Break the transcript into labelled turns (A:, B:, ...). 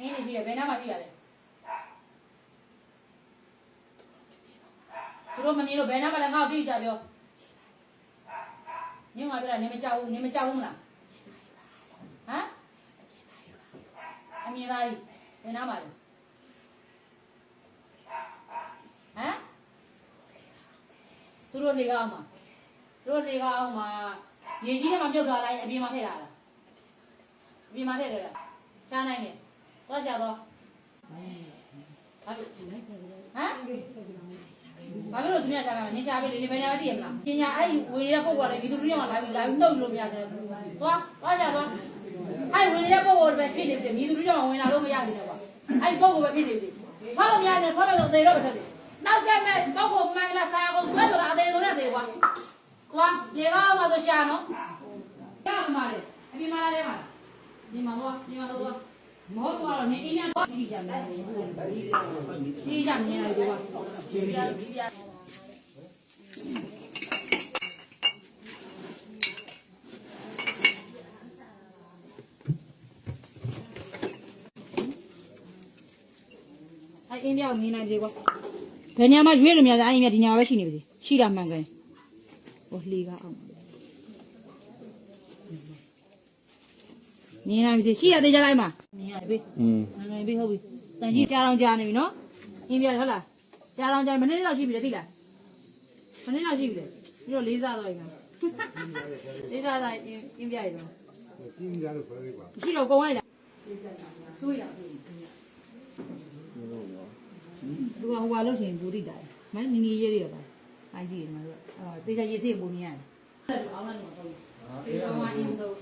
A: အင်းနေရှိတယ်ဘယ်နားမှာရှိရလဲသူတို့မမြင်လို့ဘယ်နားမှာလဲငါ့ကိုတိကျပြောညငါပြောတာနင်မကြောက်ဘူးနင်မကြောက်ဘူးမလားဟမ်အမြင်သားကြီးဘယ်နားမှာလဲဟမ်သူတို့လေကောင်းမှာသူတို့လေကောင်းမှာရေကြီးထဲမှာပြုတ်ထားလိုက်အပြင်မှာထည့်လာတာအပြင်မှာထည့်တယ်လားရှားနိုင်တယ် သွားရှာတော့ဘာဖြစ်ဟမ်ဘာလို့လဲသူများရှာတာနင်ရှာပေးလေနင်ဘယ်ညာမသိရမလားပညာအဲ့ဒီဝေနေတဲ့ပုံပေါ်လေဒီသူပြည့်အောင်လာပြီးလာပြီးနှုတ်လို့မရတယ်သွားသွားရှာသွားအဲ့ဝေနေတဲ့ပုံပေါ်ပဲဖြစ်နေတယ်မြည်သူပြည့်အောင်ဝင်လာလို့မရသေးတယ်ကွာအဲ့ဒီပုံပေါ်ပဲဖြစ်နေပြီဖောက်လို့မရတယ်ဖောက်လို့သေတော့ပဲထွက်တယ်နောက်ဆက်မဲ့ပုံပေါ်မှန်လာစားအောင်ဆွဲတော့အသေးဆုံးနဲ့သေးကွာသွားရေကောင်းမှဆိုရှာနော်ရမှာလေအပြင်မှာလည်းမှာဒီမှာတော့ဒီမှာတော့ မဟုတ်တော့နေအင်းနဲ့တော့စီကြမယ်စီကြမြင်လိုက်တော့စီကြစီကြအဲ့အင်းပြောင်းမြင်နိုင်သေးကွာဘယ်နေရာမှာရွေးလို့မရဘူးအဲ့အင်းပြဒီနေရာပဲရှိနေပါစေရှိတာမှန်ကန်ဟိုလှေကအောင် မြင်နိုင်ပါစေရှိရသေးကြလိုက်မှာမြင်ရပြီ
B: อืม
A: မှန်ကန်ပြီဟုတ်ပြီတန်ကြီးကြားအောင်ကြားနေပြီနော်အင်းပြဟုတ်လားကြားအောင်ကြားမနေ့လောက်ရှိပြီလေသိလားမနေ့လောက်ရှိပြီလေပြီးတော့လေးစားတော့ရင်လေးစားတော့အင်းအင်းပြရတော့
C: ကြီးများလို့ပြောလေးပါ
A: ရှိတော့ကုန်လိုက်လားဆွေးရဆွေးသူကဟိုကလို့ရှိရင်ဘူတိတာမင်းနီနီရေးရပါအိုင်းကြည့်တယ်မတို့အော်တေချာရေးစိတ်ပုံနေရတယ်အောင်လာနေတော့ဒီကောင်ကအင်းတော့